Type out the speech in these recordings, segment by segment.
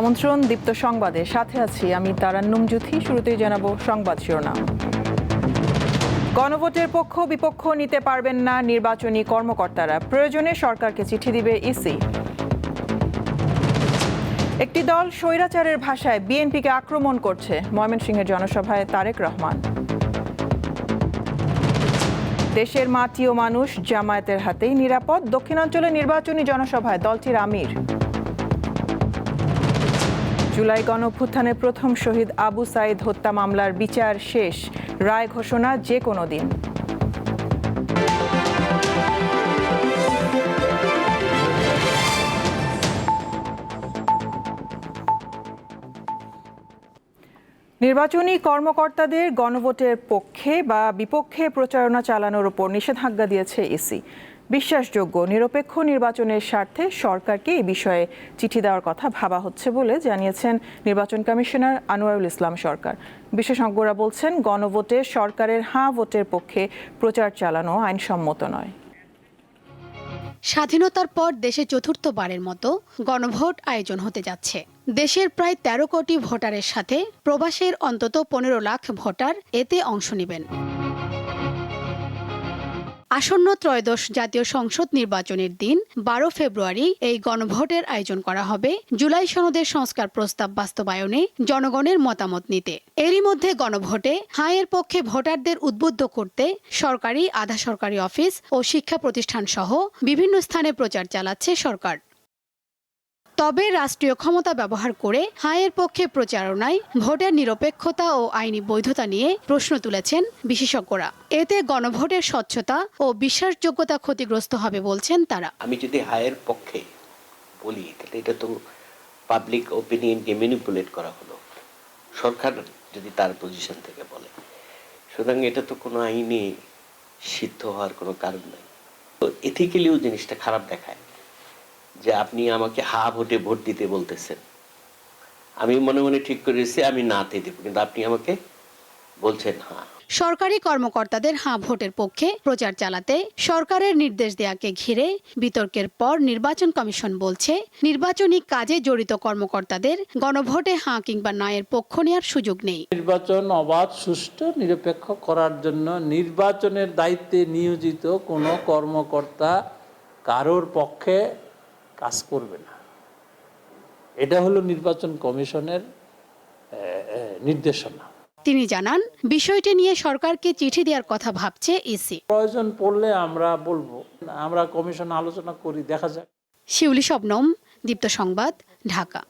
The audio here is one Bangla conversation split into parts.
আমন্ত্রণ দীপ্ত সংবাদে। সাথে আছি আমি তারান্নুম জুথি শুরুতেই জানাব সংবাদ শিরোনাম। গণভোটের পক্ষ বিপক্ষ নিতে পারবেন না নির্বাচনী কর্মকর্তারা। প্রয়োজনে সরকারকে চিঠি দিবে ইসি। একটি দল স্বৈরাচারের ভাষায় বিএনপিকে আক্রমণ করছে। ময়মনসিংহের জনসভায় তারেক রহমান। দেশের মাটি ও মানুষ জামায়াতের হাতেই নিরাপদ। দক্ষিণাঞ্চলের নির্বাচনী জনসভায় দলটির আমির। জুলাই গণঅভ্যুত্থানের প্রথম শহীদ আবু সাইদ হত্যা মামলার বিচার শেষ। রায় ঘোষণা যে কোনো দিন। নির্বাচনী কর্মকর্তাদের গণভোটের পক্ষে বা বিপক্ষে প্রচারণা চালানোর উপর নিষেধাজ্ঞা দিয়েছে ইসি বিশ্বাসযোগ্য নিরপেক্ষ নির্বাচনের স্বার্থে সরকারকে এই বিষয়ে চিঠি দেওয়ার কথা ভাবা হচ্ছে বলে জানিয়েছেন নির্বাচন কমিশনার আনোয়ারুল ইসলাম সরকার। বিশেষজ্ঞরা বলছেন, গণভোটে সরকারের হাঁ ভোটের পক্ষে প্রচার চালানো আইনসম্মত নয়। স্বাধীনতার পর দেশে চতুর্থবারের মতো গণভোট আয়োজন হতে যাচ্ছে। দেশের প্রায় ১৩ কোটি ভোটারের সাথে প্রবাসের অন্তত পনেরো লাখ ভোটার এতে অংশ নেবেন। আসন্ন ত্রয়োদশ জাতীয় সংসদ নির্বাচনের দিন, বারো ফেব্রুয়ারি এই গণভোটের আয়োজন করা হবে। জুলাই সনদের সংস্কার প্রস্তাব বাস্তবায়নে জনগণের মতামত নিতে। এরই মধ্যে গণভোটে হায়ের পক্ষে ভোটারদের উদ্বুদ্ধ করতে সরকারি, আধা সরকারি অফিস ও শিক্ষা প্রতিষ্ঠান সহ বিভিন্ন স্থানে প্রচার চালাচ্ছে সরকার। তবে রাষ্ট্রীয় ক্ষমতা ব্যবহার করে হায়ের পক্ষে প্রচারণায় ভোটের নিরপেক্ষতা ও আইনি বৈধতা নিয়ে প্রশ্ন তুলেছেন বিশেষজ্ঞরা। এতে গণভোটের স্বচ্ছতা ও বিশ্বাসযোগ্যতা ক্ষতিগ্রস্ত হবে বলছেন তারা। আমি যদি হায়ের পক্ষে বলি, তাহলে এটা তো পাবলিক ওপিনিয়নকে ম্যানিপুলেট করা হলো। সরকার যদি তার পজিশন থেকে বলে। সুতরাং এটা তো কোনো আইনে সিদ্ধ হওয়ার কোনো কারণ নাই। তো এথিক্যালিও জিনিসটা খারাপ দেখায়। যে আপনি আমাকে হা ভোটে ভোট দিতে বলতেছেন। আমি মনে মনে ঠিক করেছি আমি নাতে দেব কিন্তু আপনি আমাকে বলছেন হ্যাঁ সরকারি কর্মকর্তাদের হাঁ ভোটের পক্ষে প্রচার চালাতে সরকারের নির্দেশ দেয়াকে ঘিরে বিতর্কের পর নির্বাচন কমিশন বলছে নির্বাচনী কাজে জড়িত কর্মকর্তাদের গণভোটে হাঁ কিংবা নয়ের পক্ষ নেওয়ার সুযোগ নেই। নির্বাচন অবাধ সুষ্ঠু নিরপেক্ষ করার জন্য নির্বাচনের দায়িত্বে নিয়োজিত কোনো কর্মকর্তা কারোর পক্ষে কাজ করবে না। এটা হলো নির্বাচন কমিশনের নির্দেশনা। তিনি জানান বিষয়টি নিয়ে সরকারকে চিঠি দেওয়ার কথা ভাবছে ইসি। প্রয়োজন পড়লে আমরা বলব। আমরা কমিশন আলোচনা করি দেখা যাক। শিউলি শবনম দীপ্ত সংবাদ ঢাকা।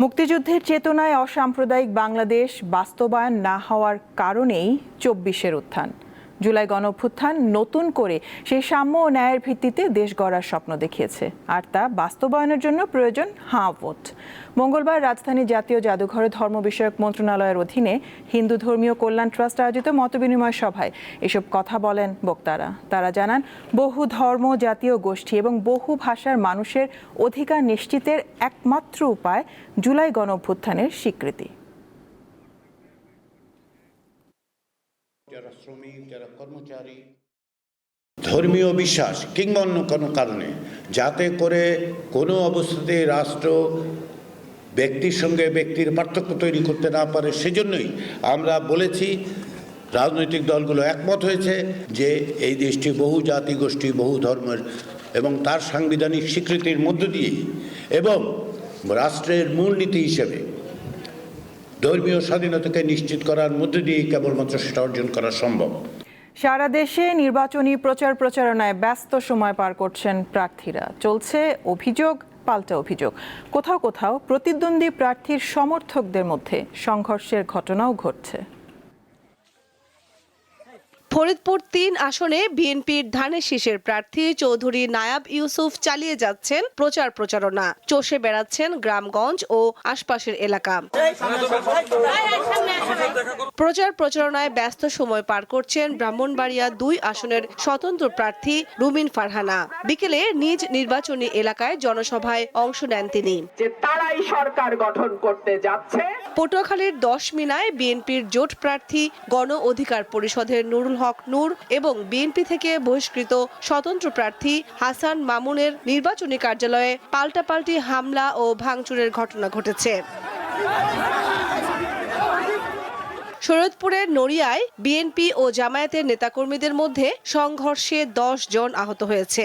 মুক্তিযুদ্ধের চেতনায় অসাম্প্রদায়িক বাংলাদেশ বাস্তবায়ন না হওয়ার কারণেই চব্বিশের উত্থান। জুলাই গণঅভ্যুত্থান নতুন করে সেই সাম্য ও ন্যায়ের ভিত্তিতে দেশ গড়ার স্বপ্ন দেখিয়েছে। আর তা বাস্তবায়নের জন্য প্রয়োজন হাঁ ভোট। মঙ্গলবার রাজধানী জাতীয় জাদুঘরে ধর্ম বিষয়ক মন্ত্রণালয়ের অধীনে হিন্দু ধর্মীয় কল্যাণ ট্রাস্ট আয়োজিত মতবিনিময় সভায় এসব কথা বলেন বক্তারা। তারা জানান, বহু ধর্ম, জাতীয় গোষ্ঠী এবং বহু ভাষার মানুষের অধিকার নিশ্চিতের একমাত্র উপায় জুলাই গণঅভ্যুত্থানের স্বীকৃতি। যারা শ্রমিক, যারা কর্মচারী। ধর্মীয় বিশ্বাস কিংবা অন্য কোনো কারণে, যাতে করে কোনো অবস্থাতে রাষ্ট্র ব্যক্তির সঙ্গে ব্যক্তির পার্থক্য তৈরি করতে না পারে, সেজন্যই আমরা বলেছি, রাজনৈতিক দলগুলো একমত হয়েছে যে এই দেশটি বহু জাতি গোষ্ঠী, বহু ধর্মের এবং তার সাংবিধানিক স্বীকৃতির মধ্য দিয়ে এবং রাষ্ট্রের মূলনীতি হিসেবে ধর্মীয় স্বাধীনতাকে নিশ্চিত করার মধ্যে দিয়ে কেবলমাত্র সেটা অর্জন করা সম্ভব। সারা দেশে নির্বাচনী প্রচার প্রচারণায় ব্যস্ত সময় পার করছেন প্রার্থীরা। চলছে অভিযোগ, পাল্টা অভিযোগ। কোথাও কোথাও প্রতিদ্বন্দ্বী প্রার্থীর সমর্থকদের মধ্যে সংঘর্ষের ঘটনাও ঘটছে। ফরিদপুর তিন আসনে বিএনপির ধানের শীষের প্রার্থী চৌধুরী নায়াব ইউসুফ চালিয়ে যাচ্ছেন প্রচার প্রচারণা। চষে বেড়াচ্ছেন গ্রামগঞ্জ ও আশপাশের এলাকা। প্রচার প্রচারণায় ব্যস্ত সময় পার করছেন ব্রাহ্মণবাড়িয়া দুই আসনের স্বতন্ত্র প্রার্থী রুমিন ফারহানা। বিকেলে নিজ নির্বাচনী এলাকায় জনসভায় অংশ নেন তিনি। তারাই সরকার গঠন করতে যাচ্ছে। পটুয়াখালীর দশ মিনায় বিএনপির জোট প্রার্থী গণ অধিকার পরিষদের নুরুল হক নূর এবং বিএনপি থেকে বহিষ্কৃত স্বতন্ত্র প্রার্থী হাসান মামুনের নির্বাচনী কার্যালয়ে পাল্টাপাল্টি হামলা ও ভাঙচুরের ঘটনা ঘটেছে। শরৎপুরের নড়িয়ায় বিএনপি ও জামায়াতের নেতাকর্মীদের মধ্যে সংঘর্ষে দশ জন আহত হয়েছে।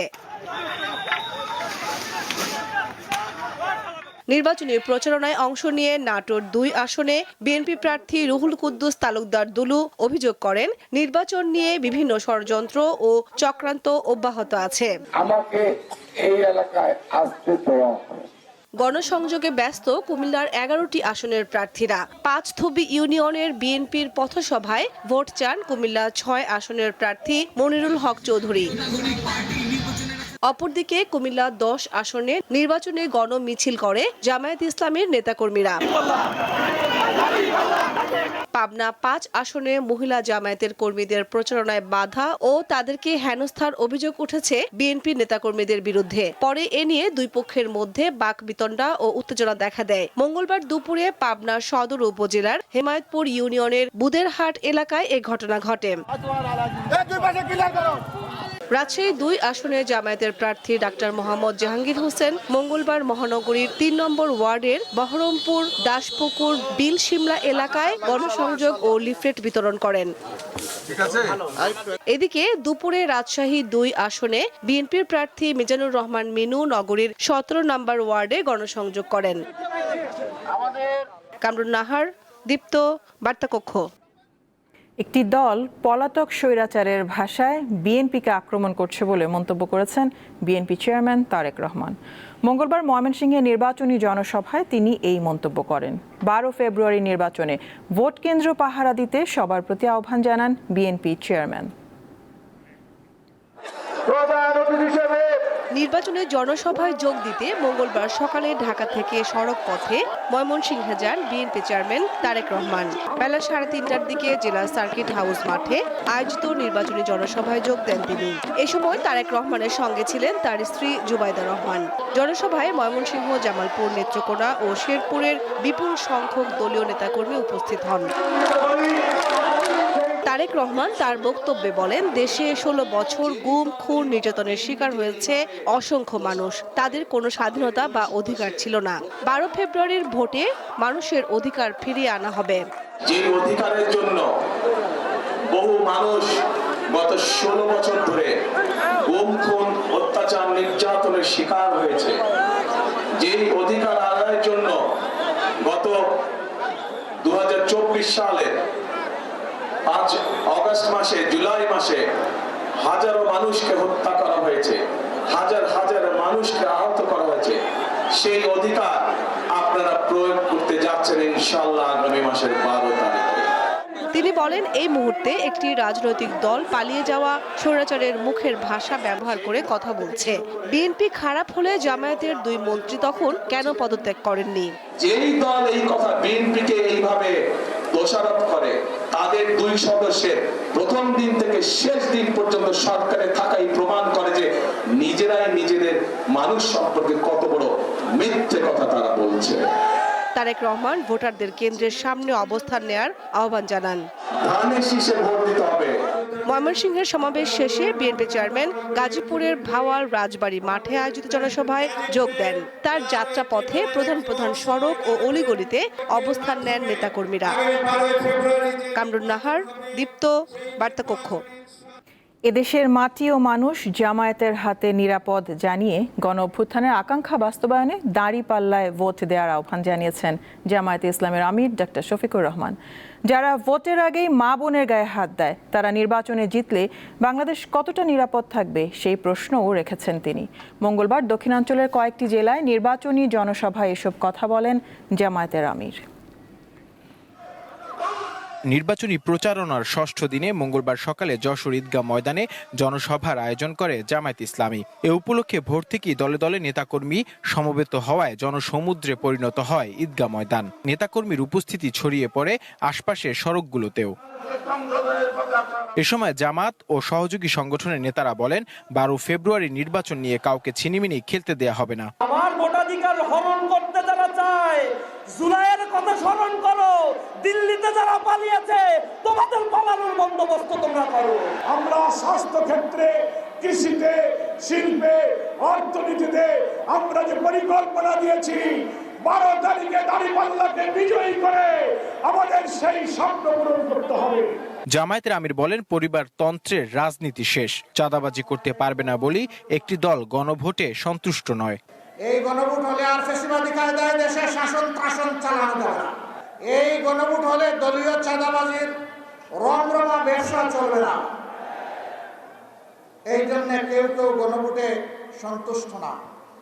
নির্বাচনী প্রচারণায় অংশ নিয়ে নাটোর দুই আসনে বিএনপি প্রার্থী রুহুল কুদ্দুস তালুকদার দুলু অভিযোগ করেন নির্বাচন নিয়ে বিভিন্ন ষড়যন্ত্র ও চক্রান্ত অব্যাহত আছে। আমাকে এই এলাকায় আসতে দেওয়া গণসংযোগে ব্যস্ত কুমিল্লার এগারোটি আসনের প্রার্থীরা পাঁচথবি ইউনিয়নের বিএনপির পথসভায় ভোট চান কুমিল্লা ছয় আসনের প্রার্থী মনিরুল হক চৌধুরী। অপরদিকে কুমিল্লা দশ আসনে নির্বাচনে গণ মিছিল করে জামায়াত ইসলামের নেতাকর্মীরা। পাবনা পাঁচ আসনে মহিলা জামায়াতের কর্মীদের প্রচারণায় বাধা ও তাদেরকে হেনস্থার অভিযোগ উঠেছে বিএনপি নেতাকর্মীদের বিরুদ্ধে। পরে এ নিয়ে দুই পক্ষের মধ্যে বাক বিতণ্ডা ও উত্তেজনা দেখা দেয়। মঙ্গলবার দুপুরে পাবনা সদর উপজেলার হেমায়তপুর ইউনিয়নের বুদেরহাট এলাকায় এ ঘটনা ঘটে। রাজশাহী দুই আসনে জামায়াতের প্রার্থী ডাক্তার মোহাম্মদ জাহাঙ্গীর হোসেন, মঙ্গলবার মহানগরীর তিন নম্বর ওয়ার্ডের বহরমপুর, দাসপুকুর বিল সিমলা এলাকায় গণসংযোগ ও লিফলেট বিতরণ করেন। এদিকে দুপুরে রাজশাহী দুই আসনে বিএনপির প্রার্থী মিজানুর রহমান মিনু নগরীর সতেরো নম্বর ওয়ার্ডে গণসংযোগ করেন। কামরুন নাহার, দীপ্ত, বার্তাকক্ষ। একটি দল পলাতক স্বৈরাচারের ভাষায় বিএনপিকে আক্রমণ করছে বলে মন্তব্য করেছেন বিএনপি চেয়ারম্যান তারেক রহমান। মঙ্গলবার ময়মনসিংহে নির্বাচনী জনসভায় তিনি এই মন্তব্য করেন। বারো ফেব্রুয়ারি নির্বাচনে ভোট কেন্দ্র পাহারা দিতে সবার প্রতি আহ্বান জানান বিএনপি চেয়ারম্যান। নির্বাচনে জনসভায় যোগ দিতে মঙ্গলবার সকালে ঢাকা থেকে সড়ক পথে ময়মনসিংহে যান বিএনপি চেয়ারম্যান তারেক রহমান। বেলা সাড়ে তিনটার দিকে জেলা সার্কিট হাউস মাঠে আয়োজিত নির্বাচনী জনসভায় যোগ দেন তিনি। এ সময় তারেক রহমানের সঙ্গে ছিলেন তার স্ত্রী জুবাইদা রহমান। জনসভায় ময়মনসিংহ, জামালপুর, নেত্রকোনা ও শেরপুরের বিপুল সংখ্যক দলীয় নেতাকর্মী উপস্থিত হন। তারেক রহমান তার বক্তব্যে বলেন, দেশে ষোলো বছর গুম, খুন, নির্যাতনের শিকার হয়েছে অসংখ্য মানুষ। তাদের কোনো স্বাধীনতা বা অধিকার ছিল না। বারো ফেব্রুয়ারির ভোটে মানুষের অধিকার ফিরিয়ে আনা হবে। যে অধিকারের জন্য বহু মানুষ গত ষোলো বছর ধরে গুম, খুন, অত্যাচার, নির্যাতনের শিকার হয়েছে। যে অধিকার আদায়ের জন্য গত দু সালে পাঁচ অগস্ট মাসে জুলাই মাসে হাজারো মানুষকে হত্যা করা হয়েছে। হাজার হাজার মানুষকে আহত করা হয়েছে। সেই অধিকার আপনারা প্রয়োগ করতে যাচ্ছেন ইনশাল্লাহ আগামী মাসের বারো তারিখে। তিনি বলেন এই মুহূর্তে একটি রাজনৈতিক দল পালিয়ে যাওয়া স্বৈরাচারের মুখের ভাষা ব্যবহার করে কথা বলছে। বিএনপি খারাপ হলে জামায়াতের দুই মন্ত্রী তখন কেন পদত্যাগ করেননি? যেই দল এই কথা বিএনপিকে এইভাবে দোষারোপ করে তাদের দুই সদস্যের প্রথম দিন থেকে শেষ দিন পর্যন্ত সরকারে থাকাই প্রমাণ করে যে নিজেরাই নিজেদের মানুষ সম্পর্কে কত বড় মিথ্যে কথা তারা বলছে। তারেক রহমান ভোটারদের কেন্দ্রের সামনে অবস্থান নেয়ার আহ্বান জানান। ধানের শীষে ভোট দিতে হবে। ময়মনসিংহের সমাবেশ শেষে বিএনপি চেয়ারম্যান গাজীপুরের ভাওয়াল রাজবাড়ী মাঠে আয়োজিত জনসভায় যোগ দেন। তার যাত্রা পথে প্রধান প্রধান সড়ক ও অলিগলিতে অবস্থান নেন নেতাকর্মীরা। কামরুন নাহার, দীপ্ত, বার্তাকক্ষ। এদেশের মাটি ও মানুষ জামায়াতের হাতে নিরাপদ জানিয়ে গণ অভ্যুত্থানের আকাঙ্ক্ষা বাস্তবায়নে দাঁড়ি পাল্লায় ভোট দেওয়ার আহ্বান জানিয়েছেন জামায়াতে ইসলামের আমির ডক্টর শফিকুর রহমান। যারা ভোটের আগেই মা বোনের গায়ে হাত দেয়, তারা নির্বাচনে জিতলে বাংলাদেশ কতটা নিরাপদ থাকবে সেই প্রশ্নও রেখেছেন তিনি। মঙ্গলবার দক্ষিণাঞ্চলের কয়েকটি জেলায় নির্বাচনী জনসভায় এসব কথা বলেন জামায়াতের আমির। নির্বাচনী প্রচারণার ষষ্ঠ দিনে মঙ্গলবার সকালে যশোর ঈদগাহ ময়দানে জনসভার আয়োজন করে জামায়াত ইসলামী। এ উপলক্ষে ভোর থেকেই দলে দলে নেতাকর্মী সমবেত হওয়ায় জনসমুদ্রে পরিণত হয় ঈদগাহ ময়দান। নেতাকর্মীর উপস্থিতি ছড়িয়ে পড়ে আশপাশের সড়কগুলোতেও। এ সময় জামাত ও সহযোগী সংগঠনের নেতারা বলেন, বারো ফেব্রুয়ারি নির্বাচন নিয়ে কাউকে ছিনিমিনি খেলতে দেয়া হবে না। আমার ভোটাধিকার হরণ করতে যারা চায়, জুলাইয়ের কথা স্মরণ দিল্লিতে যারা পালিয়েছে তোমাদের পালানোর বন্দোবস্ত তোমরা করো। আমরা স্বাস্থ্য ক্ষেত্রে কৃষিতে শিল্পে অর্থনীতিতে আমরা যে পরিকল্পনা দিয়েছি বারো তারিখে দাঁড়িপাল্লাকে বিজয়ী করে আমাদের সেই স্বপ্ন পূরণ করতে হবে। জামায়াতের আমির বলেন পরিবার তন্ত্রের রাজনীতি শেষ। চাঁদাবাজি করতে পারবে না বলেই একটি দল গণভোটে সন্তুষ্ট নয়। এই গণভোট হলে আর ফেসিবাদী কায়দায় দেশে শাসন শাসন চালানো যাবে না। এই গণভোট হলে দলীয় চাঁদাবাজির রমরমা ব্যবসা চলবে না। এই জন্য কেউ কেউ গণভোটে সন্তুষ্ট না।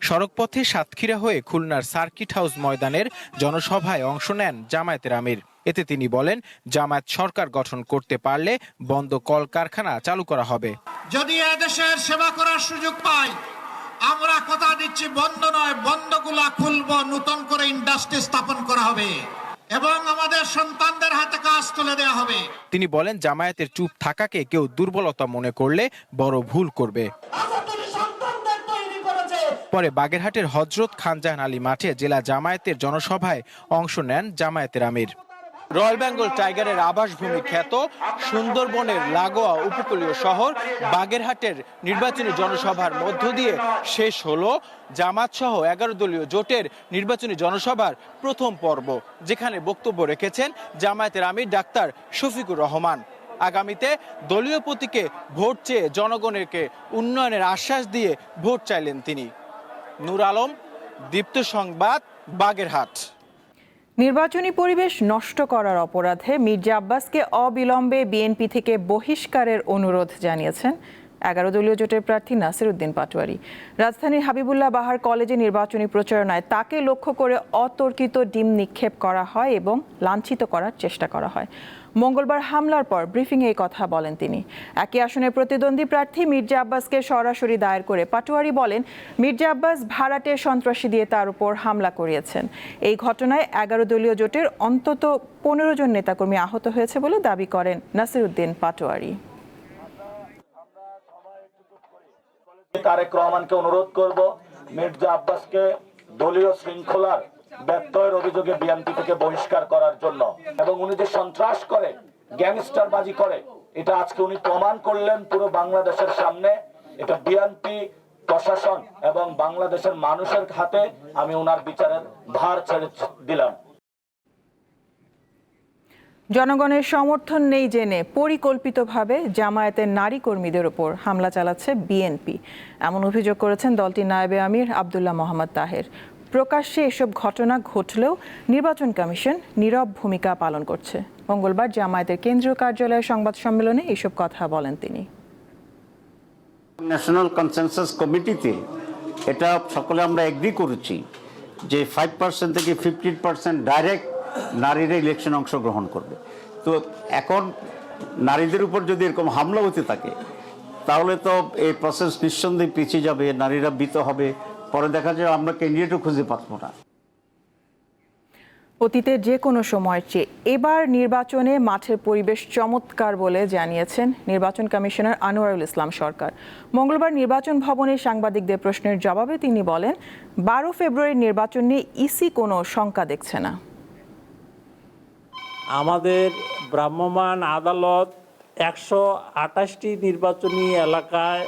সড়কপথে সাতক্ষীরা হয়ে খুলনার সার্কিট হাউস ময়দানের জনসভায় অংশ নেন জামায়াতের আমির। এতে তিনি বলেন জামায়াত সরকার গঠন করতে পারলে বন্ধ কলকারখানা চালু করা হবে। যদি এদেশের সেবা করার সুযোগ পাই আমরা কথা দিচ্ছি বন্ধ নয় বন্ধগুলা খুলব নতুন করে ইন্ডাস্ট্রি স্থাপন করা হবে। এবং আমাদের সন্তানদের হাতে কাজ তুলে দেওয়া হবে। তিনি বলেন, জামায়াতের চুপ থাকাকে কেউ দুর্বলতা মনে করলে বড় ভুল করবে। পরে বাগেরহাটের হজরত খানজাহান আলী মাঠে জেলা জামায়াতের জনসভায় অংশ নেন জামায়াতের আমির। রয়্যাল বেঙ্গল টাইগারের আবাসভূমি খ্যাত সুন্দরবনের লাগোয়া উপকূলীয় শহর বাগেরহাটের নির্বাচনী জনসভার মধ্য দিয়ে শেষ হলো। জামাত সহ এগারো দলীয় জোটের নির্বাচনী জনসভার প্রথম পর্ব, যেখানে বক্তব্য রেখেছেন জামায়াতের আমির ডাক্তার শফিকুর রহমান। আগামীতে দলীয় প্রতীকে ভোট চেয়ে জনগণকে উন্নয়নের আশ্বাস দিয়ে ভোট চাইলেন তিনি। নূর আলম, দীপ্ত সংবাদ, বাগেরহাট। নির্বাচনী পরিবেশ নষ্ট করার অপরাধে মির্জা আব্বাসকে অবিলম্বে বিএনপি থেকে বহিষ্কারের অনুরোধ জানিয়েছেন এগারো দলীয় জোটের প্রার্থী নাসির উদ্দিন পাটোয়ারি। রাজধানীর হাবিবুল্লাহ বাহার কলেজে নির্বাচনী প্রচারণায় তাকে লক্ষ্য করে অতর্কিত ডিম নিক্ষেপ করা হয় এবং লাঞ্ছিত করার চেষ্টা করা হয়। মঙ্গলবার হামলার পর ব্রিফিংয়ে এই কথা বলেন তিনি। একই আসনের প্রতিদ্বন্দ্বী প্রার্থী মির্জা আব্বাসকে সরাসরি দায়ের করে পাটোয়ারি বলেন, মির্জা আব্বাস ভাড়াটে সন্ত্রাসী দিয়ে তার উপর হামলা করিয়েছেন। এই ঘটনায় এগারো দলীয় জোটের অন্তত পনেরো জন নেতাকর্মী আহত হয়েছে বলে দাবি করেন নাসির উদ্দিন পাটোয়ারি। তারেক রহমানকে অনুরোধ করব, মির্জা আব্বাসকে দলীয় শৃঙ্খলার ব্যত্যয়ের অভিযোগে বিএনপি থেকে বহিষ্কার করার জন্য। এবং উনি যে সন্ত্রাস করে গ্যাংস্টার বাজি করে, এটা আজকে উনি প্রমাণ করলেন পুরো বাংলাদেশের সামনে। এটা বিএনপি প্রশাসন এবং বাংলাদেশের মানুষের হাতে আমি ওনার বিচারের ভার ছেড়ে দিলাম। জনগণের সমর্থন নেই জেনে পরিকল্পিতভাবে জামায়াতের নারী কর্মীদের ওপর হামলা চালাচ্ছে বিএনপি। এমন অভিযোগ করেছেন দলটির নায়েবে আমির আবদুল্লাহ মোহাম্মদ তাহের। প্রকাশ্যে এসব ঘটনা ঘটলেও নির্বাচন কমিশন নীরব ভূমিকা পালন করছে। মঙ্গলবার জামায়াতের কেন্দ্রীয় কার্যালয়ের সংবাদ সম্মেলনে এসব কথা বলেন তিনি। ন্যাশনাল কনসেনসাস কমিটিতে এটা সকলে আমরা এগ্রি করেছি যে ফাইভ পার্সেন্ট থেকে ফিফটিন পার্সেন্ট ডাইরেক্ট নারীরা ইলেকশন অংশগ্রহণ করবে। তো এখন নারীদের উপর যদি এরকম হামলা হতে থাকে, তাহলে তো এই প্রসেস নিঃসন্দেহে পিছিয়ে যাবে, নারীরা বিত হবে পরে দেখা যায় আমরা ক্যান্ডিডেটও খুঁজে পাবো না। অতীতে যে কোনো সময়ের চেয়ে এবার নির্বাচনে মাঠের পরিবেশ চমৎকার বলে জানিয়েছেন নির্বাচন কমিশনার আনোয়ারুল ইসলাম সরকার। মঙ্গলবার নির্বাচন ভবনে সাংবাদিকদের প্রশ্নের জবাবে তিনি বলেন বারো ফেব্রুয়ারির নির্বাচন নিয়ে ইসি কোনো শঙ্কা দেখছে না। আমাদের ভ্রাম্যমাণ আদালত একশো আঠাশটি নির্বাচনী এলাকায়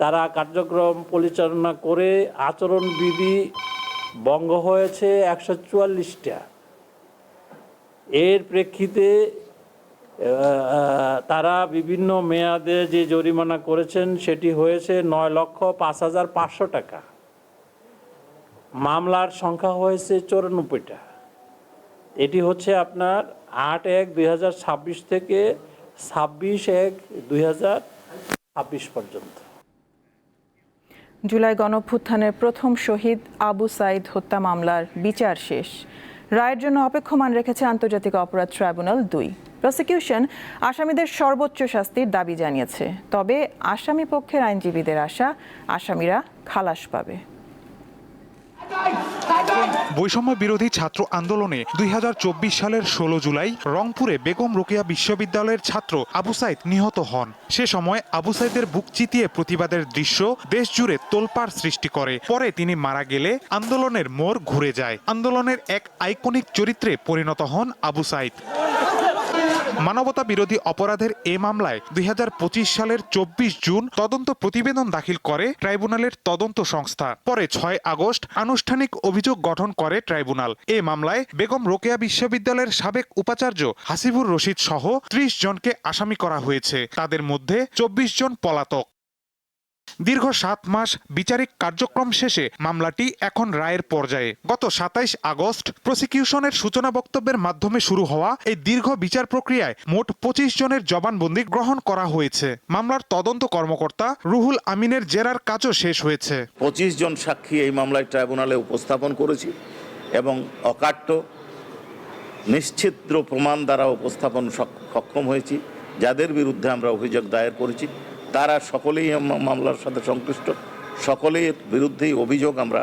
তারা কার্যক্রম পরিচালনা করে আচরণবিধি ভঙ্গ হয়েছে একশো চুয়াল্লিশটা। এর প্রেক্ষিতে তারা বিভিন্ন মেয়াদে যে জরিমানা করেছেন, সেটি হয়েছে নয় লক্ষ পাঁচ হাজার পাঁচশো টাকা। মামলার সংখ্যা হয়েছে চৌরানব্বইটা। এটি হচ্ছে আপনার আট এক দুই থেকে ছাব্বিশ এক দুই পর্যন্ত। জুলাই গণভ্যুত্থানের প্রথম শহীদ আবু সাইদ হত্যা মামলার বিচার শেষ। রায়ের জন্য অপেক্ষমান রেখেছে আন্তর্জাতিক অপরাধ ট্রাইব্যুনাল দুই। প্রসিকিউশন আসামিদের সর্বোচ্চ শাস্তির দাবি জানিয়েছে। তবে আসামি পক্ষের আইনজীবীদের আশা আসামিরা খালাস পাবে। বৈষম্য বিরোধী ছাত্র আন্দোলনে দুই হাজার চব্বিশ সালের ষোলো জুলাই রংপুরে বেগম রোকেয়া বিশ্ববিদ্যালয়ের ছাত্র আবু সাইদ নিহত হন। সে সময় আবু সাইদের বুক চিতিয়ে প্রতিবাদের দৃশ্য দেশ জুড়ে তোলপাড় সৃষ্টি করে। পরে তিনি মারা গেলে আন্দোলনের মোড় ঘুরে যায়। আন্দোলনের এক আইকনিক চরিত্রে পরিণত হন আবু সাইদ। মানবতা বিরোধী অপরাধের এ মামলায় দুই হাজার পঁচিশ সালের চব্বিশ জুন তদন্ত প্রতিবেদন দাখিল করে ট্রাইব্যুনালের তদন্ত সংস্থা। পরে ছয় আগস্ট আনুষ্ঠানিক অভিযোগ গঠন করে ট্রাইব্যুনাল। এ মামলায় বেগম রোকেয়া বিশ্ববিদ্যালয়ের সাবেক উপাচার্য হাসিবুর রশিদ সহ ত্রিশ জনকে আসামি করা হয়েছে। তাদের মধ্যে চব্বিশ জন পলাতক। দীর্ঘ সাত মাস বিচারিক কার্যক্রম শেষে মামলাটি এখন রায়ের পর্যায়ে। গত সাতাইশ আগস্ট প্রসিকিউশনের সূচনা বক্তব্যের মাধ্যমে শুরু হওয়া এই দীর্ঘ বিচার প্রক্রিয়ায় মোট পঁচিশ জনের জবানবন্দি গ্রহণ করা হয়েছে। মামলার তদন্ত কর্মকর্তা রুহুল আমিনের জেরার কাজও শেষ হয়েছে। পঁচিশ জন সাক্ষী এই মামলায় ট্রাইব্যুনালে উপস্থাপন করেছি এবং অকাট্য নিশ্চিদ্র প্রমাণ দ্বারা উপস্থাপন সক্ষম হয়েছি, যাদের বিরুদ্ধে আমরা অভিযোগ দায়ের করেছি। তারা সকলেই মামলার সাথে সংশ্লিষ্ট। সকলের বিরুদ্ধেই অভিযোগ আমরা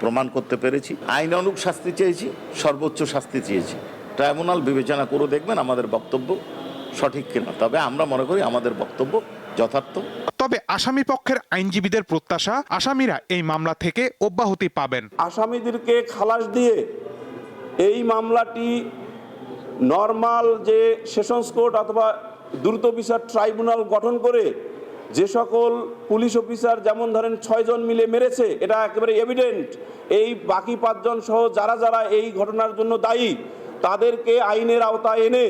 প্রমাণ করতে পেরেছি। আইন অনুক শাস্তি চেয়েছি সর্বোচ্চ শাস্তি চেয়েছি। ট্রাইব্যুনাল বিবেচনা করে দেখবেন আমাদের বক্তব্য সঠিক কিনা। তবে আমরা মনে করি আমাদের বক্তব্য যথার্থ। তবে আসামি পক্ষের আইনজীবীদের প্রত্যাশা আসামিরা এই মামলা থেকে অব্যাহতি পাবেন। আসামিদেরকে খালাস দিয়ে এই মামলাটি নর্মাল যে সেশনস কোর্ট অথবা দ্রুত বিচার ট্রাইব্যুনাল গঠন করে যে সকল পুলিশ অফিসার যেমন ধরেন ছয়জন মিলে মেরেছে, এটা একেবারে এভিডেন্ট এই বাকি পাঁচজন সহ যারা যারা এই ঘটনার জন্য দায়ী, তাদেরকে আইনের আওতায় এনে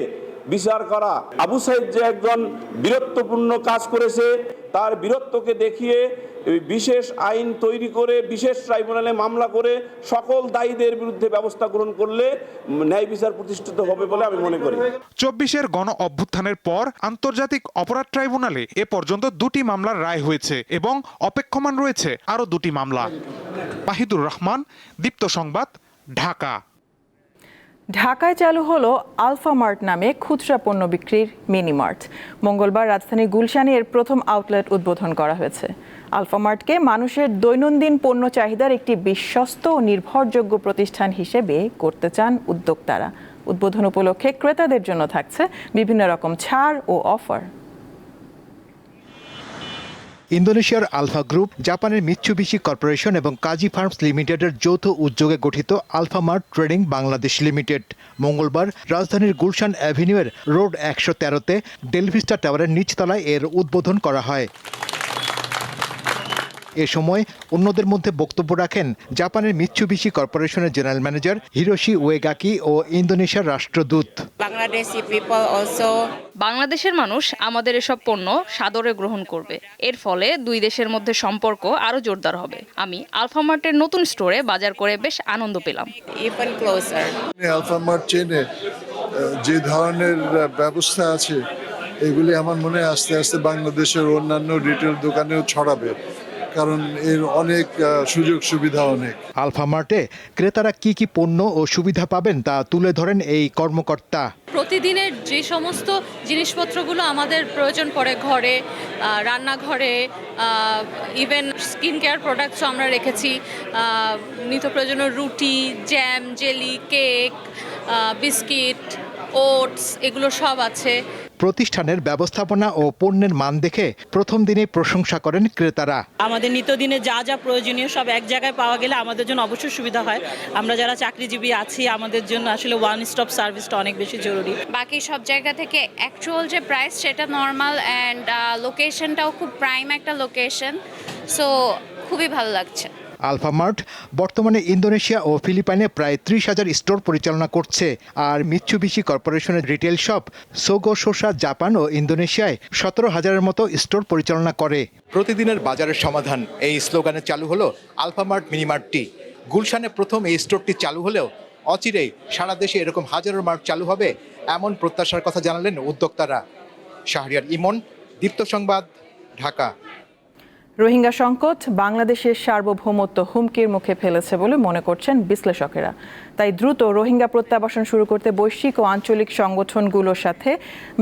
বিচার করা। আবু সাইদ যে একজন বীরত্বপূর্ণ কাজ করেছে, তার বীরত্বকে দেখিয়ে বিশেষ আইন তৈরি করে, বিশেষ ট্রাইব্যুনালে মামলা করে সকল দায়ীদের বিরুদ্ধে ব্যবস্থা গ্রহণ করলে ন্যায় বিচার প্রতিষ্ঠিত হবে বলে আমি মনে করি। চব্বিশের গণ অভ্যুত্থানের পর আন্তর্জাতিক অপরাধ ট্রাইব্যুনালে এ পর্যন্ত দুটি মামলার রায় হয়েছে এবং অপেক্ষমান রয়েছে আরও দুটি মামলা। বাহিদুর রহমান, দীপ্ত সংবাদ, ঢাকা। ঢাকায় চালু হলো আলফা মার্ট নামে খুচরা পণ্য বিক্রির মিনি মার্ট। মঙ্গলবার রাজধানী গুলশানে এর প্রথম আউটলেট উদ্বোধন করা হয়েছে। আলফা মার্টকে মানুষের দৈনন্দিন পণ্য চাহিদার একটি বিশ্বস্ত ও নির্ভরযোগ্য প্রতিষ্ঠান হিসেবে করতে চান উদ্যোক্তারা। উদ্বোধন উপলক্ষে ক্রেতাদের জন্য থাকছে বিভিন্ন রকম ছাড় ও অফার। ইন্দোনেশিয়ার আলফা গ্রুপ, জাপানের মিচ্ছুবিশি কর্পোরেশন এবং কাজী ফার্মস লিমিটেডের যৌথ উদ্যোগে গঠিত Alfa Mart trading Bangladesh limited. মঙ্গলবার রাজধানীর গুলশান অ্যাভিনিউয়ের রোড একশো তেরোতে ডেলভিস্টা টাওয়ারের নিচতলায় এর উদ্বোধন করা হয়। এ সময় অন্যদের মধ্যে বক্তব্য রাখেন জাপানের মিৎসুবিশি কর্পোরেশনের জেনারেল ম্যানেজার হিরোশি ওয়েগাকি ও ইন্দোনেশিয়ার রাষ্ট্রদূত। বাংলাদেশের মানুষ আমাদের এসব পণ্য সাদরে গ্রহণ করবে। এর ফলে দুই দেশের মধ্যে সম্পর্ক আরও জোরদার হবে। আমি আলফামার্টের নতুন স্টোরে বাজার করে বেশ আনন্দ পেলাম। আলফামার্ট চেনে যে ধরনের ব্যবস্থা আছে এগুলি আমার মনে হয় আস্তে আস্তে বাংলাদেশের অন্যান্য রিটেল দোকানেও ছড়াবে। কারণ এর অনেক সুযোগ সুবিধা অনেক। আলফা মার্টে ক্রেতারা কি কি পণ্য ও সুবিধা পাবেন তা তুলে ধরেন এই কর্মকর্তা। প্রতিদিনের যে সমস্ত জিনিসপত্রগুলো আমাদের প্রয়োজন পড়ে ঘরে রান্নাঘরে ইভেন স্কিন কেয়ার প্রোডাক্টসও আমরা রেখেছি নিত্য প্রয়োজনীয় রুটি jam jelly cake biscuit oats এগুলো সব আছে। প্রতিষ্ঠানের ব্যবস্থাপনা ও পণ্যের মান দেখে প্রথম দিনেই প্রশংসা করেন ক্রেতারা। আমাদের নিত্যদিনে যা যা প্রয়োজনীয় সব এক জায়গায় পাওয়া গেলে আমাদের জন্য অবশ্যই সুবিধা হয়। আমরা যারা চাকরিজীবী আছি আমাদের জন্য আসলে ওয়ান স্টপ সার্ভিসটা অনেক বেশি জরুরি। বাকি সব জায়গা থেকে অ্যাকচুয়াল যে প্রাইস সেটা নর্মাল অ্যান্ড লোকেশনটাও খুব প্রাইম একটা লোকেশন সো খুবই ভালো লাগছে। আলফা মার্ট, বর্তমানে ইন্দোনেশিয়া ও ফিলিপাইনে প্রায় ত্রিশ হাজার স্টোর পরিচালনা করছে। আর মিৎসুবিশি কর্পোরেশনের retail shop Sogo Shosha Japan ও ইন্দোনেশিয়ায় সতেরো হাজারের মতো স্টোর পরিচালনা করে। প্রতিদিনের বাজারের সমাধান। এই স্লোগানে চালু হলো আলফামার্ট মিনিমার্টটি গুলশানে প্রথম এই স্টোরটি চালু হলেও অচিরেই সারা দেশে এরকম হাজারো মার্ট চালু হবে এমন প্রত্যাশার কথা জানালেন উদ্যোক্তারা। শাহরিয়ার ইমন, দীপ্ত সংবাদ, ঢাকা। রোহিঙ্গা সংকট বাংলাদেশের সার্বভৌমত্ব হুমকির মুখে ফেলেছে বলে মনে করছেন বিশ্লেষকেরা। তাই দ্রুত রোহিঙ্গা প্রত্যাবাসন শুরু করতে বৈশ্বিক ও আঞ্চলিক সংগঠনগুলোর সাথে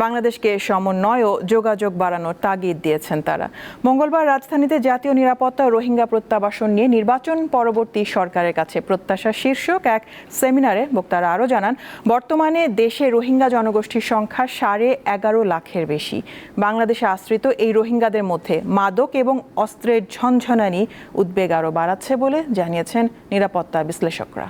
বাংলাদেশকে সমন্বয় ও যোগাযোগ বাড়ানোর তাগিদ দিয়েছেন তারা। মঙ্গলবার রাজধানীতে জাতীয় নিরাপত্তা ও রোহিঙ্গা প্রত্যাবাসন নিয়ে নির্বাচন পরবর্তী সরকারের কাছে প্রত্যাশা শীর্ষক এক সেমিনারে বক্তারা আরও জানান, বর্তমানে দেশে রোহিঙ্গা জনগোষ্ঠীর সংখ্যা সাড়ে এগারো লাখের বেশি। বাংলাদেশে আশ্রিত এই রোহিঙ্গাদের মধ্যে মাদক এবং অস্ত্রের ঝনঝনানি উদ্বেগ আরও বাড়াচ্ছে বলে জানিয়েছেন নিরাপত্তা বিশ্লেষকরা।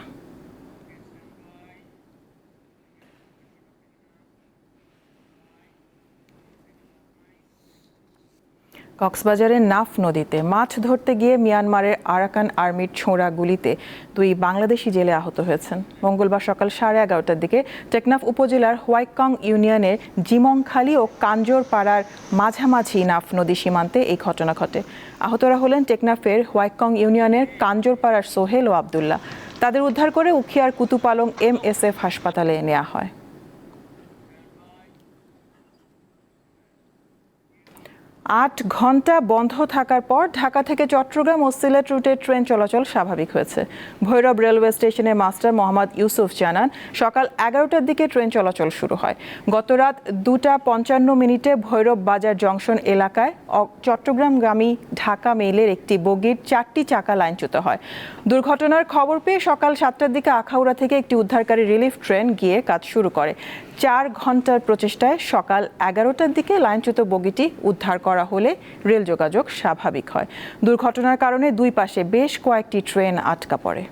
কক্সবাজারের নাফ নদীতে মাছ ধরতে গিয়ে মিয়ানমারের আরাকান আর্মির ছোঁড়া গুলিতে দুই বাংলাদেশি জেলে আহত হয়েছেন। মঙ্গলবার সকাল সাড়ে এগারোটার দিকে টেকনাফ উপজেলার হোয়াইকং ইউনিয়নের জিমংখালী ও কাঞ্জোর পাড়ার মাঝামাঝি নাফ নদী সীমান্তে এই ঘটনা ঘটে। আহতরা হলেন টেকনাফের হোয়াইকং ইউনিয়নের কাঞ্জোর পাড়ার সোহেল ও আবদুল্লাহ। তাদের উদ্ধার করে উখিয়ার কুতুপালং এমএসএফ হাসপাতালে নেওয়া হয়। আট ঘণ্টা বন্ধ থাকার পর ঢাকা থেকে চট্টগ্রাম ও সিলেট রুটে ট্রেন চলাচল স্বাভাবিক হয়েছে। ভৈরব রেলওয়ে স্টেশনের মাস্টার মোহাম্মদ ইউসুফ জানান, সকাল এগারোটার দিকে ট্রেন চলাচল শুরু হয়। গত রাত দুটা পঞ্চান্ন মিনিটে ভৈরব বাজার জংশন এলাকায় চট্টগ্রামগামী ঢাকা মেইলের একটি বগির চারটি চাকা লাইনচ্যুত হয়। দুর্ঘটনার খবর পেয়ে সকাল সাতটার দিকে আখাউড়া থেকে একটি উদ্ধারকারী রিলিফ ট্রেন গিয়ে কাজ শুরু করে। চার ঘণ্টার প্রচেষ্টায় সকাল এগারোটার দিকে লাইনচ্যুত বগিটি উদ্ধার করা হলে রেল যোগাযোগ স্বাভাবিক হয়। দুর্ঘটনার কারণে দুই পাশে বেশ কয়েকটি ট্রেন আটকা পড়ে।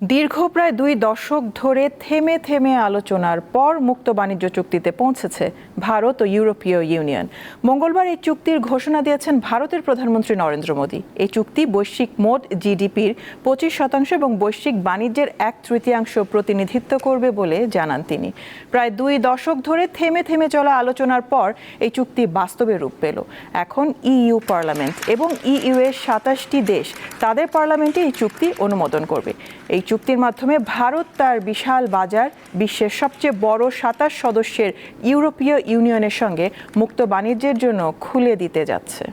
দীর্ঘ প্রায় দুই দশক ধরে থেমে থেমে আলোচনার পর মুক্ত বাণিজ্য চুক্তিতে পৌঁছেছে ভারত ও ইউরোপীয় ইউনিয়ন। মঙ্গলবার এই চুক্তির ঘোষণা দিয়েছেন ভারতের প্রধানমন্ত্রী নরেন্দ্র মোদী। এই চুক্তি বৈশ্বিক মোট জিডিপির পঁচিশ শতাংশ এবং বৈশ্বিক বাণিজ্যের এক তৃতীয়াংশ প্রতিনিধিত্ব করবে বলে জানান তিনি। প্রায় দুই দশক ধরে থেমে থেমে চলা আলোচনার পর এই চুক্তি বাস্তবে রূপ পেল। এখন ইইউ পার্লামেন্ট এবং ইইউ এর সাতাশটি দেশ তাদের পার্লামেন্টে এই চুক্তি অনুমোদন করবে। এই চুক্তির মাধ্যমে ভারত তার বিশাল বাজার, বিশ্বের সবচেয়ে বড় সাতাশ সদস্যের ইউরোপীয় ইউনিয়নের সঙ্গে মুক্ত বাণিজ্যের জন্য খুলে দিতে যাচ্ছে।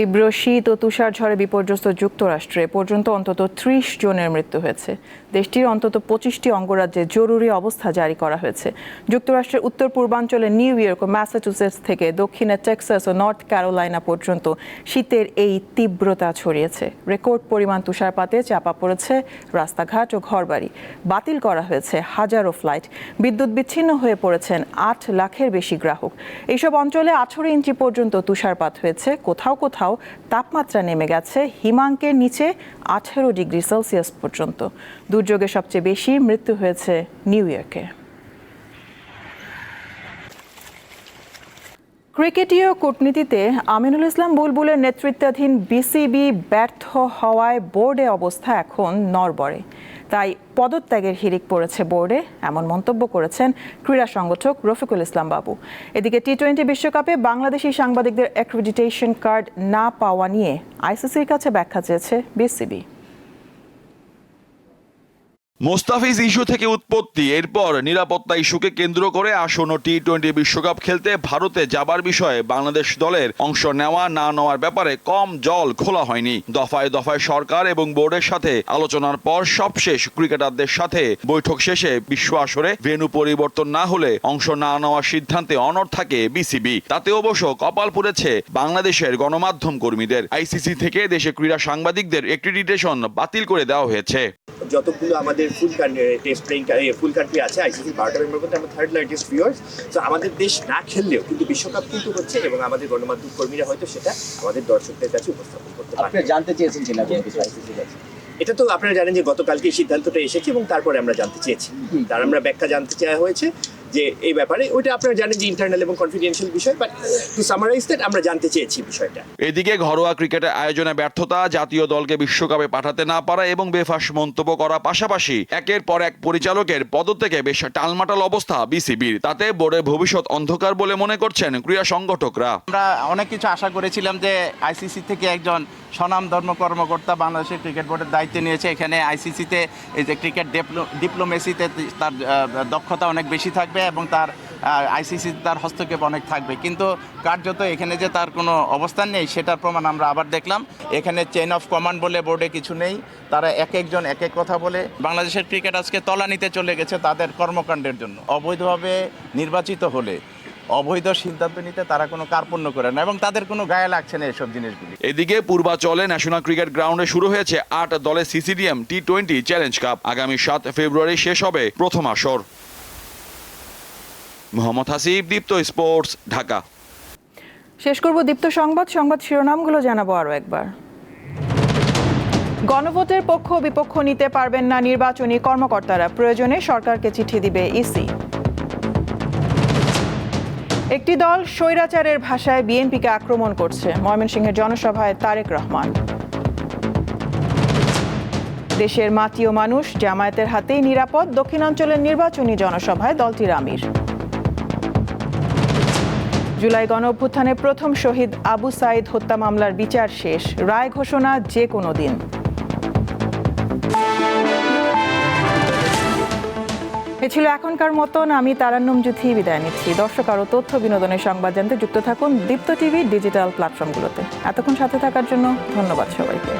তীব্র শীত ও তুষার ঝড়ে বিপর্যস্ত যুক্তরাষ্ট্রে পর্যন্ত অন্তত ত্রিশ জনের মৃত্যু হয়েছে। দেশটির অন্তত পঁচিশটি অঙ্গরাজ্যে জরুরি অবস্থা জারি করা হয়েছে। যুক্তরাষ্ট্রের উত্তর পূর্বাঞ্চলে নিউ ইয়র্ক ও ম্যাসাচুসেটস থেকে দক্ষিণে টেক্সাস ও নর্থ ক্যারোলাইনা পর্যন্ত শীতের এই তীব্রতা ছড়িয়েছে। রেকর্ড পরিমাণ তুষারপাতে চাপা পড়েছে রাস্তাঘাট ও ঘরবাড়ি। বাতিল করা হয়েছে হাজারো ফ্লাইট। বিদ্যুৎ বিচ্ছিন্ন হয়ে পড়েছেন আট লাখের বেশি গ্রাহক। এইসব অঞ্চলে আঠারো ইঞ্চি পর্যন্ত তুষারপাত হয়েছে। কোথাও কোথাও তাপমাত্রা নেমে গেছে হিমাঙ্কের নিচে আঠেরো ডিগ্রি সেলসিয়াস পর্যন্ত। দুর্যোগে সবচেয়ে বেশি মৃত্যু হয়েছে নিউ ইয়র্কে। ক্রিকেটীয় কূটনীতিতে আমিনুল ইসলাম বুলবুলের নেতৃত্বাধীন বিসিবি ব্যর্থ হওয়ায় বোর্ডে অবস্থা এখন নড়বড়ে। তাই পদত্যাগের হিড়িক পড়েছে বোর্ডে, এমন মন্তব্য করেছেন ক্রীড়া সংগঠক রফিকুল ইসলাম বাবু। এদিকে টি টোয়েন্টি বিশ্বকাপে বাংলাদেশি সাংবাদিকদের অ্যাক্রিডিটেশন কার্ড না পাওয়া নিয়ে আইসিসির কাছে ব্যাখ্যা চেয়েছে বিসিবি। মোস্তাফিজ ইস্যু থেকে উৎপত্তি। এরপর নিরাপত্তা ইস্যুকে কেন্দ্র করে আসন্ন টি টোয়েন্টি বিশ্বকাপ খেলতে ভারতে যাবার বিষয়ে বাংলাদেশ দলের অংশ নেওয়া না নেওয়ার ব্যাপারে কম জল খোলা হয়নি। দফায় দফায় সরকার এবং বোর্ডের সাথে আলোচনার পর সবশেষ ক্রিকেটারদের সাথে বৈঠক শেষে বিশ্ব আসরে ভেন্যু পরিবর্তন না হলে অংশ না নেওয়ার সিদ্ধান্তে অনড় থাকে বিসিবি। তাতে অবশ্য কপাল পুড়েছে বাংলাদেশের গণমাধ্যম কর্মীদের। আইসিসি থেকে দেশে ক্রীড়া সাংবাদিকদের অ্যাক্রিডিটেশন বাতিল করে দেওয়া হয়েছে। যতগুলো আমাদের full test playing full country আছে আইসিসি বারোটা মেম্বার মধ্যে আমরা থার্ড লার্জেস্ট ভিউয়ার্স তো আমাদের দেশ না খেললেও কিন্তু বিশ্বকাপ কিন্তু হচ্ছে এবং আমাদের গণমাধ্যম কর্মীরা হয়তো সেটা আমাদের দর্শকদের কাছে উপস্থাপন করতে পারে আপনি জানতে চেয়েছেন কিনা কাছে? এটা তো আপনারা জানেন যে গতকালকে এই সিদ্ধান্তটা এসেছে এবং তারপরে আমরা জানতে চেয়েছি। তার আমরা ব্যাখ্যা জানতে চাওয়া হয়েছে। যে এই ব্যাপারে ওইটা আপনারা জানেন যে ইন্টারনাল এবং কনফিডেন্সিয়াল বিষয় বাট টু সামারাইজ দ্যাট আমরা জানতে চেয়েছি বিষয়টা। এদিকে ঘরোয়া ক্রিকেটের আয়োজনে ব্যর্থতা জাতীয় দলকে বিশ্বকাপে পাঠাতে না পারা এবং বেফাস মন্তব্য করা পাশাপাশি একের পর এক পরিচালকের পদত্যাগে বেশ টালমাটাল অবস্থা বিসিবির। তাতে বোর্ডের ভবিষ্যৎ অন্ধকার বলে মনে করছেন ক্রীড়া সংগঠকরা। আমরা অনেক কিছু আশা করেছিলাম যে আইসিসি থেকে একজন স্বনাম ধর্ম কর্মকর্তা বাংলাদেশের ক্রিকেট বোর্ডের দায়িত্ব নিয়েছে। এখানে আইসিসিতে এই যে ক্রিকেট ডিপ্লোমেসিতে তার দক্ষতা অনেক বেশি থাকবে এবং তার আইসিসি তার হস্তক্ষেপ অনেক থাকবে। কিন্তু কার্যত এখানে যে তার কোনো অবস্থান নেই, সেটার প্রমাণ আমরা আবার দেখলাম। এখানে চেইন অফ কমান্ড বলে বোর্ডে কিছু নেই। তারা এক একজন এক এক কথা বলে। বাংলাদেশের ক্রিকেট আজকে তলানিতে চলে গেছে তাদের কর্মকাণ্ডের জন্য। অবৈধভাবে নির্বাচিত হলে অবৈধ সিদ্ধান্ত নিতে তারা কোনো কার্পণ্য করে না এবং তাদের কোনো গায়ে লাগছে না এসব জিনিসগুলি। এদিকে পূর্বাচলে ন্যাশনাল ক্রিকেট গ্রাউন্ডে শুরু হয়েছে আট দলের CCDM T twenty challenge cup. আগামী সাত ফেব্রুয়ারি শেষ হবে প্রথম আসর। মোহাম্মদ হাসিব দীপ্ত স্পোর্টস ঢাকা। শেষ করব দীপ্ত সংবাদ সংবাদ শিরোনামগুলো জানাব আরও একবার। গণভোটের পক্ষ বিপক্ষ নিতে পারবেন না নির্বাচনী কর্মকর্তারা। প্রয়োজনে সরকারকে চিঠি দিবে ইসি। একটি দল স্বৈরাচারের ভাষায় বিএনপিকে আক্রমণ করছে। ময়মনসিংহের জনসভায় তারেক রহমান। দেশের মাটি ও মানুষ জামায়াতের হাতেই নিরাপদ। দক্ষিণাঞ্চলের নির্বাচনী জনসভায় দলটির আমির। জুলাই গণ প্রথম শহীদ আবু সাইদ হত্যা মামলার বিচার শেষ। রায় ঘোষণা যে কোনো দিন। এ ছিল এখনকার মতন, আমি তারান্নম জুথি বিদায় নিচ্ছি। দর্শক আরও তথ্য, বিনোদনের সংবাদ জানতে যুক্ত থাকুন দীপ্ত টিভি ডিজিটাল প্ল্যাটফর্মগুলোতে। এতক্ষণ সাথে থাকার জন্য ধন্যবাদ সবাইকে।